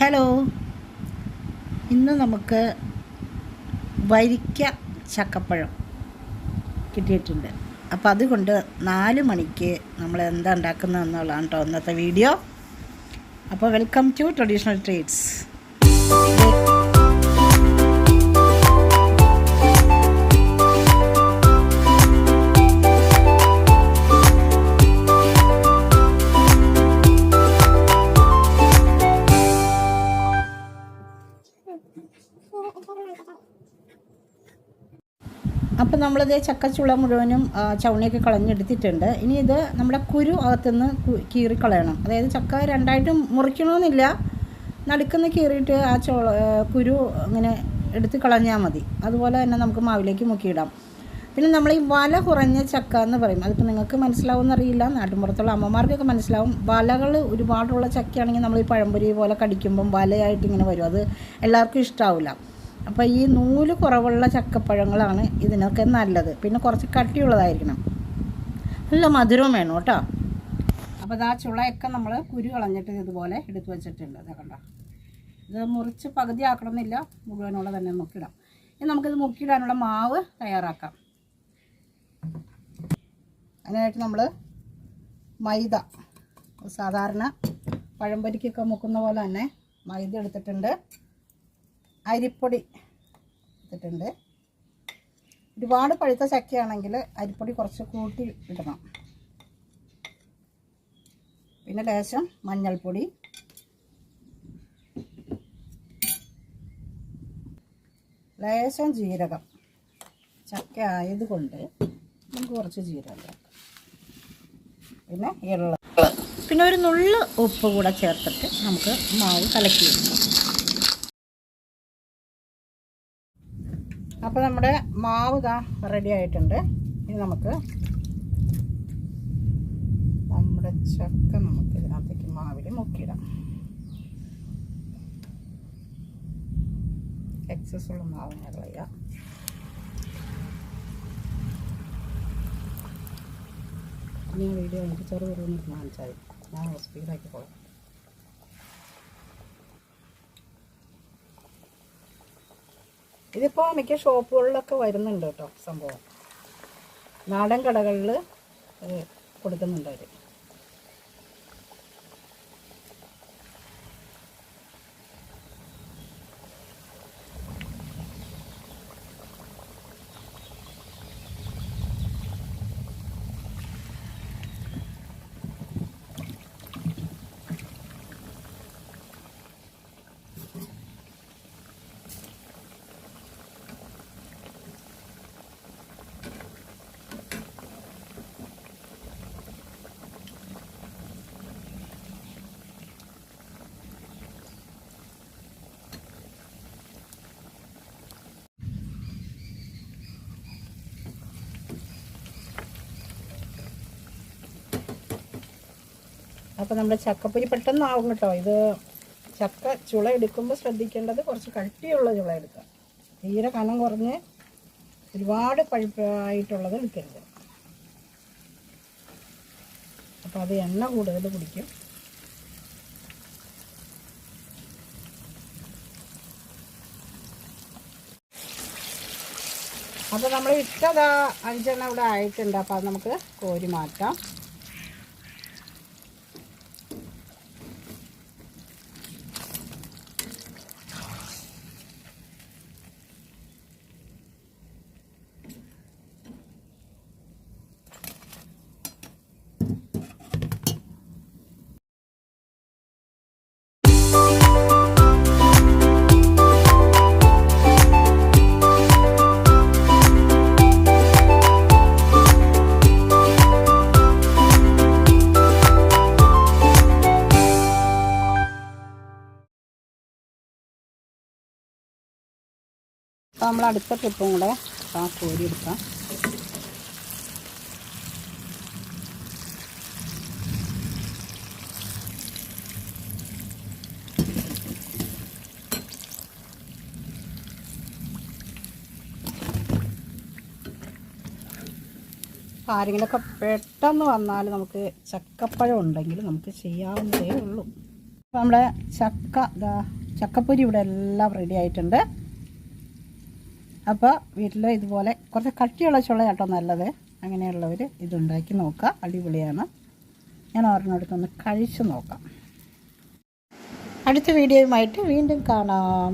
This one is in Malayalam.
ഹലോ. ഇന്ന് നമുക്ക് വരിക്ക ചക്കപ്പഴം കിട്ടിയിട്ടുണ്ട്. അപ്പോൾ അതുകൊണ്ട് നാല് മണിക്ക് നമ്മൾ എന്താ ഉണ്ടാക്കുന്നത് എന്നുള്ളതാണ് കേട്ടോ ഇന്നത്തെ വീഡിയോ. അപ്പോൾ വെൽക്കം ടു ട്രഡീഷണൽ ട്രീറ്റ്സ് അപ്പോൾ നമ്മളിത് ചക്കച്ചുള മുഴുവനും ചവണിയൊക്കെ കളഞ്ഞെടുത്തിട്ടുണ്ട്. ഇനി ഇത് നമ്മുടെ കുരു അകത്തുനിന്ന് കീറിക്കളയണം. അതായത് ചക്ക രണ്ടായിട്ട് മുറിക്കണമെന്നില്ല നടുക്കുന്ന് കീറിയിട്ട് ആ ചോള കുരു അങ്ങനെ എടുത്ത് കളഞ്ഞാൽ മതി. അതുപോലെ തന്നെ നമുക്ക് മാവിലേക്ക് മുക്കിയിടാം. പിന്നെ നമ്മൾ ഈ വല കുറഞ്ഞ ചക്ക എന്ന് പറയും. അതിപ്പോൾ നിങ്ങൾക്ക് മനസ്സിലാവുമെന്നറിയില്ല നാട്ടിൻപുറത്തുള്ള അമ്മമാർക്കൊക്കെ മനസ്സിലാവും. വലകൾ ഒരുപാടുള്ള ചക്കയാണെങ്കിൽ നമ്മൾ ഈ പഴംപൊരി പോലെ കടിക്കുമ്പം വലയായിട്ട് ഇങ്ങനെ വരും. അത് എല്ലാവർക്കും ഇഷ്ടാവില്ല. അപ്പോൾ ഈ നൂൽ കുറവുള്ള ചക്കപ്പഴങ്ങളാണ് ഇതിനൊക്കെ നല്ലത്. പിന്നെ കുറച്ച് കട്ടിയുള്ളതായിരിക്കണം. നല്ല മധുരവും വേണം കേട്ടോ. അപ്പോൾ ഇതാ ചുളയൊക്കെ നമ്മൾ കുരു കളഞ്ഞിട്ട് ഇതുപോലെ എടുത്തു വെച്ചിട്ടുണ്ട്. ഇതാ കണ്ടോ. ഇത് മുറിച്ച് പകുതി ആക്കണമെന്നില്ല. മുഴുവനുള്ള തന്നെ മുക്കിടാം ഇനി നമുക്കിത് മുക്കിയിടാനുള്ള മാവ് തയ്യാറാക്കാം. അതിനായിട്ട് നമ്മൾ മൈദ. സാധാരണ പഴംപൊരിക്കൊക്കെ മുക്കുന്ന പോലെ തന്നെ മൈദ എടുത്തിട്ടുണ്ട്. അരിപ്പൊടി ഇട്ടിട്ടുണ്ട്. ഒരുപാട് പഴുത്ത ചക്കയാണെങ്കിൽ അരിപ്പൊടി കുറച്ച് കൂട്ടി ഇടണം. പിന്നെ ലേശം മഞ്ഞൾപ്പൊടി. ലേശം ജീരകം. ചക്ക ആയതുകൊണ്ട് നമുക്ക് കുറച്ച് ജീരകം പിന്നെ എള്ള. പിന്നെ ഒരു നുള്ള് ഉപ്പ് കൂടെ ചേർത്തിട്ട് നമുക്ക് മാവ് കലക്കി വെക്കാം അപ്പോൾ നമ്മുടെ മാവ് ഇതാ റെഡി ആയിട്ടുണ്ട്. ഇനി നമുക്ക് നമ്മുടെ ചക്ക നമുക്ക് ഇതിനകത്തേക്ക് മാവിൽ മുക്കിയിടാം. എക്സസ് ഉള്ള മാവ് ഞാൻ ഇനി വീഡിയോ എനിക്ക് ചെറുതൊരു കാണിച്ചാൽ ഞാൻ സ്പീഡാക്കി പോകാം ഇതിപ്പോൾ മിക്ക ഷോപ്പുകളിലൊക്കെ വരുന്നുണ്ട് കേട്ടോ സംഭവം. നാടൻ കടകളിൽ കൊടുക്കുന്നുണ്ട് അവർ അപ്പോൾ നമ്മുടെ ചക്കപ്പൊരി പെട്ടെന്നാവും കേട്ടോ. ഇത് ചക്ക ചുള എടുക്കുമ്പോൾ ശ്രദ്ധിക്കേണ്ടത് കുറച്ച് കട്ടിയുള്ള ചുള എടുക്കുക. തീരെ കനം കുറഞ്ഞ് ഒരുപാട് പഴുപ്പായിട്ടുള്ളത് എടുക്കരുത്. അപ്പോൾ അത് എണ്ണ കൂടുതൽ കുടിക്കും. അപ്പോൾ നമ്മൾ ഇട്ടതാ അഞ്ചെണ്ണ ഇവിടെ ആയിട്ടുണ്ട്. അപ്പോൾ അത് നമുക്ക് കോരി മാറ്റാം. അപ്പോൾ നമ്മൾ അടുത്ത ട്രിപ്പും കൂടെ ആ കോരി എടുക്കാം. ആരെങ്കിലുമൊക്കെ പെട്ടെന്ന് വന്നാൽ നമുക്ക് ചക്കപ്പഴം ഉണ്ടെങ്കിൽ നമുക്ക് ചെയ്യാവുന്നതേ ഉള്ളൂ. നമ്മുടെ ചക്ക ചക്കപ്പൊരി ഇവിടെ എല്ലാം റെഡി ആയിട്ടുണ്ട്. അപ്പോൾ വീട്ടിൽ ഇതുപോലെ കുറച്ച് കട്ടിയുള്ള ചുള കേട്ടോ നല്ലത്. അങ്ങനെയുള്ളവർ ഇതുണ്ടാക്കി നോക്കുക. അടിപൊളിയാണ്. ഞാൻ ഓരോന്നടുത്തൊന്ന് കഴിച്ചു നോക്കാം. അടുത്ത വീഡിയോയുമായിട്ട് വീണ്ടും കാണാം.